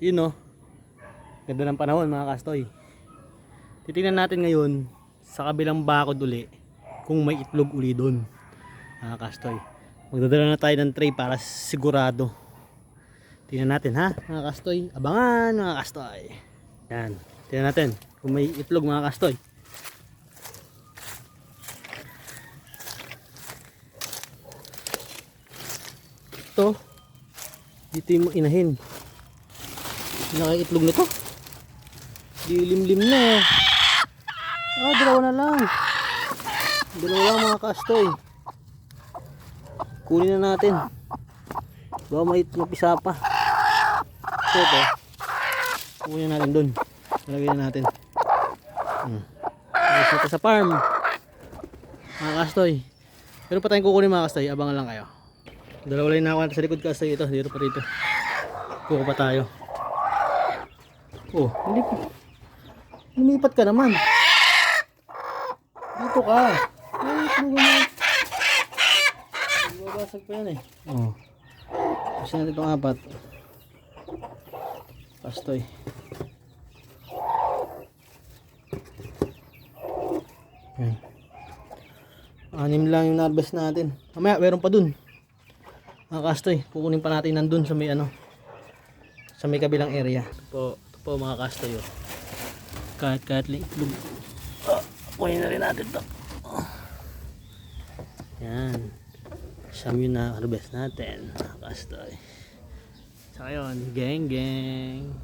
Yun no. Ganda ng panahon mga kastoy. Titingnan natin ngayon sa kabilang bakod uli kung may itlog uli doon. Mga kastoy. Magdadala na tayo ng tray para sigurado. Tingnan natin ha mga kastoy. Abangan mga kastoy. Yan. Tingnan natin kung may itlog mga kastoy. Ito. Dito yung inahin. Nakaitlog na to. Dilimlim na eh. Ah, dalawa na lang. Dalawa lang mga kastoy. Kunin na natin. Baka may mapisa pa. Ito, ito. Kunin na natin dun. Lagay na natin. Hmm. Ayos na sa farm. Mga kastoy. Pero pa tayong kukunin mga kastoy. Abangan lang kayo. Dalawa lang na ako sa likod kastoy ito. Dito pa rito. Kuha pa tayo. Oh, hindi pa. Lumipat ka naman. Dito ka. Ay, tulungan mo. Babasag pa yan eh. Oh. Kasi natin itong apat. Pastoy. Yan. Anim lang yung narbes natin. Mamaya, meron pa dun. Mga kastoy, kukunin pa natin nandun sa may ano. Sa may kabilang area. Po, po mga kastoy. Oh. Kahit kahit lang itlog. Oh, kunin na rin natin to. Oh. Yan. Siyam yun na harvest natin. Mga kastoy. Sa ngayon, geng geng.